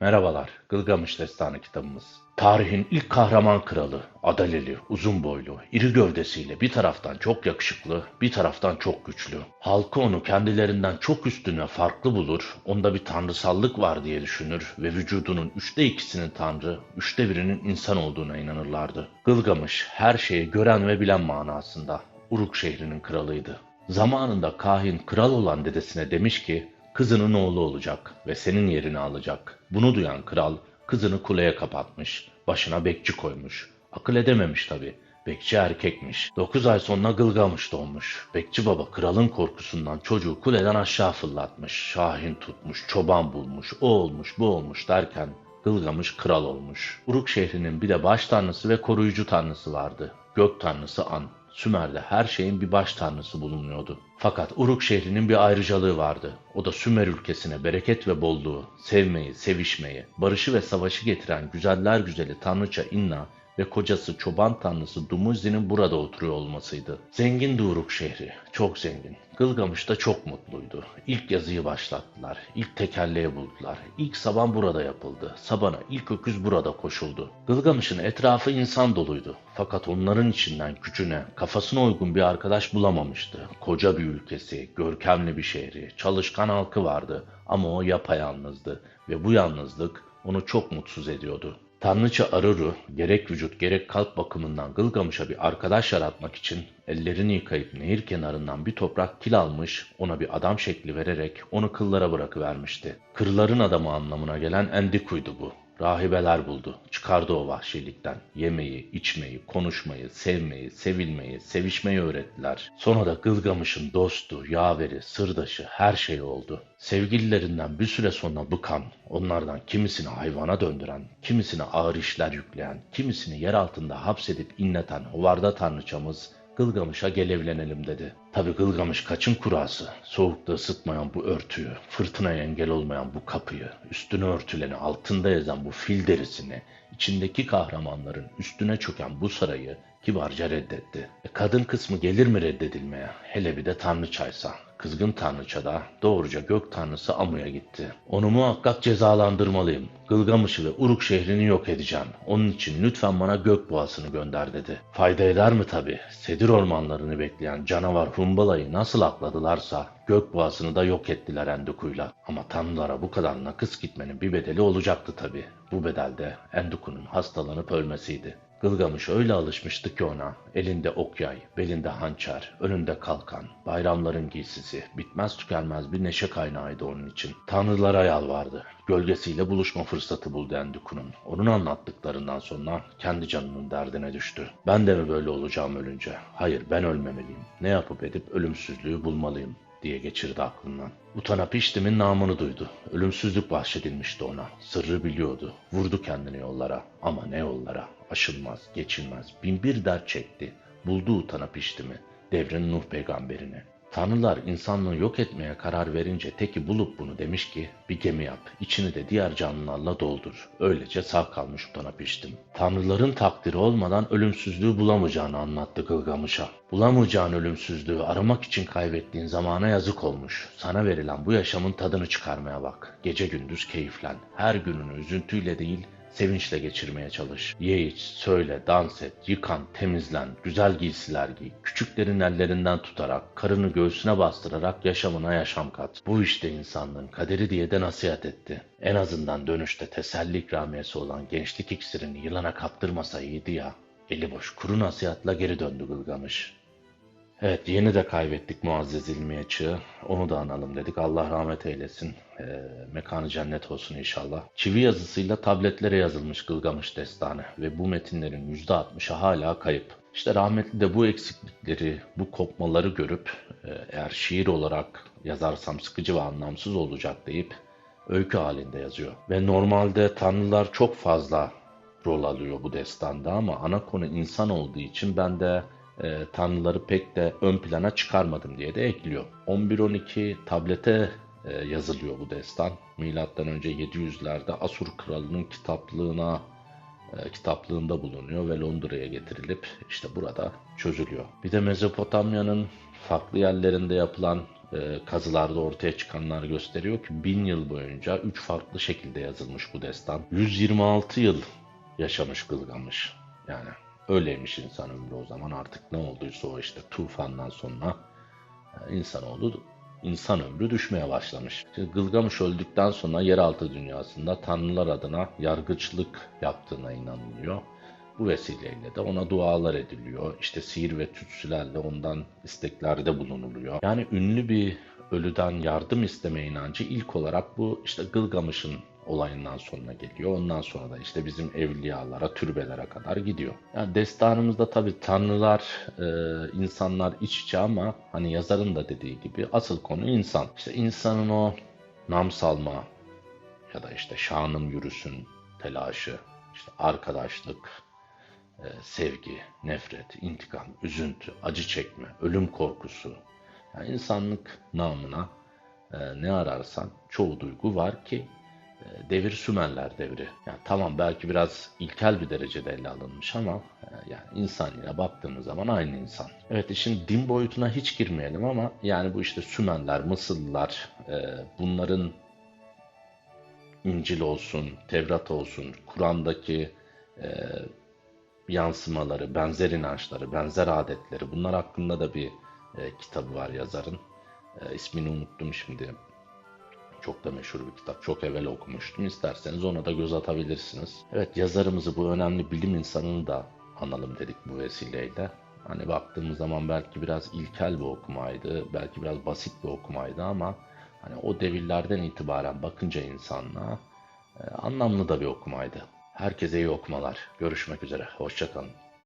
Merhabalar, Gılgamış Destanı kitabımız. Tarihin ilk kahraman kralı, adaleli, uzun boylu, iri gövdesiyle bir taraftan çok yakışıklı, bir taraftan çok güçlü. Halkı onu kendilerinden çok üstüne farklı bulur, onda bir tanrısallık var diye düşünür ve vücudunun üçte ikisinin tanrı, üçte birinin insan olduğuna inanırlardı. Gılgamış her şeyi gören ve bilen manasında Uruk şehrinin kralıydı. Zamanında kahin kral olan dedesine demiş ki, kızının oğlu olacak ve senin yerini alacak. Bunu duyan kral kızını kuleye kapatmış, başına bekçi koymuş. Akıl edememiş tabi. Bekçi erkekmiş. Dokuz ay sonra Gılgamış doğmuş. Bekçi baba kralın korkusundan çocuğu kuleden aşağı fırlatmış. Şahin tutmuş, çoban bulmuş, o olmuş, bu olmuş derken Gılgamış kral olmuş. Uruk şehrinin bir de baş tanrısı ve koruyucu tanrısı vardı. Gök tanrısı An. Sümer'de her şeyin bir baş tanrısı bulunuyordu. Fakat Uruk şehrinin bir ayrıcalığı vardı. O da Sümer ülkesine bereket ve bolluğu, sevmeyi, sevişmeyi, barışı ve savaşı getiren güzeller güzeli tanrıça Inna ve kocası çoban tanrısı Dumuzi'nin burada oturuyor olmasıydı. Zengin Uruk şehri, çok zengin. Gılgamış da çok mutluydu. İlk yazıyı başlattılar, ilk tekerleği buldular. İlk saban burada yapıldı, sabana ilk öküz burada koşuldu. Gılgamış'ın etrafı insan doluydu. Fakat onların içinden gücüne, kafasına uygun bir arkadaş bulamamıştı. Koca bir ülkesi, görkemli bir şehri, çalışkan halkı vardı ama o yapayalnızdı ve bu yalnızlık onu çok mutsuz ediyordu. Tanrıça Aruru gerek vücut gerek kalp bakımından Gılgamış'a bir arkadaş yaratmak için ellerini yıkayıp nehir kenarından bir toprak kil almış, ona bir adam şekli vererek onu kıllara bırakıvermişti. Kırların adamı anlamına gelen Endiku'ydu bu. Rahibeler buldu. Çıkardı o vahşilikten. Yemeyi, içmeyi, konuşmayı, sevmeyi, sevilmeyi, sevişmeyi öğrettiler. Sonra da Gılgamış'ın dostu, yaveri, sırdaşı her şey oldu. Sevgililerinden bir süre sonra bıkan, onlardan kimisini hayvana döndüren, kimisini ağır işler yükleyen, kimisini yer altında hapsedip inleten hovarda tanrıçamız Gılgamış'a gel evlenelim dedi. Tabi Gılgamış kaçın kurası, soğukta ısıtmayan bu örtüyü, fırtınaya engel olmayan bu kapıyı, üstüne örtüleni altında yazan bu fil derisini, içindeki kahramanların üstüne çöken bu sarayı kibarca reddetti. E kadın kısmı gelir mi reddedilmeye? Hele bir de tanrıçaysa. Kızgın tanrıça da doğruca gök tanrısı Amu'ya gitti. Onu muhakkak cezalandırmalıyım. Gılgamış'ı ve Uruk şehrini yok edeceğim. Onun için lütfen bana gök boğasını gönder dedi. Fayda eder mi tabi? Sedir ormanlarını bekleyen canavar Humbala'yı nasıl akladılarsa gök boğasını da yok ettiler Enduku'yla. Ama tanrılara bu kadar nakıs gitmenin bir bedeli olacaktı tabi. Bu bedel de Enduku'nun hastalanıp ölmesiydi. Gılgamış öyle alışmıştı ki ona. Elinde ok yay, belinde hançer, önünde kalkan, bayramların giysisi, bitmez tükenmez bir neşe kaynağıydı onun için. Tanrılara yalvardı. Gölgesiyle buluşma fırsatı buldu Endiku'nun. Onun anlattıklarından sonra kendi canının derdine düştü. Ben de mi böyle olacağım ölünce? Hayır ben ölmemeliyim. Ne yapıp edip ölümsüzlüğü bulmalıyım diye geçirdi aklından. Utanap içtimin namını duydu. Ölümsüzlük bahşedilmişti ona. Sırrı biliyordu. Vurdu kendini yollara. Ama ne yollara? Aşılmaz, geçilmez. Bin bir dert çekti. Buldu utanap içtimi. Devrin Nuh peygamberini. Tanrılar insanlığı yok etmeye karar verince teki bulup bunu demiş ki bir gemi yap, içini de diğer canlılarla doldur. Öylece sağ kalmış utanap içtim. Tanrıların takdiri olmadan ölümsüzlüğü bulamayacağını anlattı Gılgamış'a. Bulamayacağın ölümsüzlüğü aramak için kaybettiğin zamana yazık olmuş. Sana verilen bu yaşamın tadını çıkarmaya bak. Gece gündüz keyiflen. Her gününü üzüntüyle değil, sevinçle geçirmeye çalış. Ye iç, söyle, dans et, yıkan, temizlen, güzel giysiler giy. Küçüklerin ellerinden tutarak, karını göğsüne bastırarak yaşamına yaşam kat. Bu işte insanlığın kaderi diye de nasihat etti. En azından dönüşte teselli ikramiyesi olan gençlik iksirini yılana kaptırmasa iyiydi ya. Eli boş kuru nasihatla geri döndü Gılgamış. Evet yeni de kaybettik Muazzez Çığı. Onu da analım dedik. Allah rahmet eylesin. Ee, mekanı cennet olsun inşallah. Çivi yazısıyla tabletlere yazılmış Gılgamış Destanı ve bu metinlerin %60'ı hala kayıp. İşte rahmetli de bu eksiklikleri, bu kopmaları görüp e, eğer şiir olarak yazarsam sıkıcı ve anlamsız olacak deyip öykü halinde yazıyor. Ve normalde tanrılar çok fazla rol alıyor bu destanda ama ana konu insan olduğu için ben de e, tanrıları pek de ön plana çıkarmadım diye de ekliyor. 11-12 tablete e, yazılıyor bu destan. Milattan önce 700'lerde Asur kralının kitaplığına e, kitaplığında bulunuyor ve Londra'ya getirilip işte burada çözülüyor. Bir de Mezopotamya'nın farklı yerlerinde yapılan e, kazılarda ortaya çıkanlar gösteriyor ki bin yıl boyunca üç farklı şekilde yazılmış bu destan. 126 yıl yaşamış Gılgamış. Yani öyleymiş insan ömrü o zaman artık ne olduysa o işte tufandan sonra e, insanoğlu insan ömrü düşmeye başlamış. Şimdi Gılgamış öldükten sonra yeraltı dünyasında tanrılar adına yargıçlık yaptığına inanılıyor. Bu vesileyle de ona dualar ediliyor. İşte sihir ve tütsülerle ondan isteklerde bulunuluyor. Yani ünlü bir ölüden yardım isteme inancı ilk olarak bu işte Gılgamış'ın olayından sonra geliyor. Ondan sonra da işte bizim evliyalara, türbelere kadar gidiyor. Yani destanımızda tabii tanrılar, e, insanlar iç içe ama hani yazarın da dediği gibi asıl konu insan. İşte insanın o nam salma ya da işte şanım yürüsün telaşı, işte arkadaşlık, e, sevgi, nefret, intikam, üzüntü, acı çekme, ölüm korkusu. Yani insanlık namına e, ne ararsan çoğu duygu var ki devir Sümerler devri. Yani tamam belki biraz ilkel bir derecede ele alınmış ama e, yani insan yine baktığımız zaman aynı insan. Evet işin din boyutuna hiç girmeyelim ama yani bu işte Sümerler, Mısırlılar e, bunların İncil olsun, Tevrat olsun, Kur'an'daki e, yansımaları, benzer inançları, benzer adetleri bunlar hakkında da bir kitabı var yazarın. İsmini unuttum şimdi. Çok da meşhur bir kitap. Çok evvel okumuştum. İsterseniz ona da göz atabilirsiniz. Evet yazarımızı bu önemli bilim insanını da analım dedik bu vesileyle. Hani baktığımız zaman belki biraz ilkel bir okumaydı. Belki biraz basit bir okumaydı ama hani o devirlerden itibaren bakınca insanlığa e, anlamlı da bir okumaydı. Herkese iyi okumalar. Görüşmek üzere. Hoşçakalın.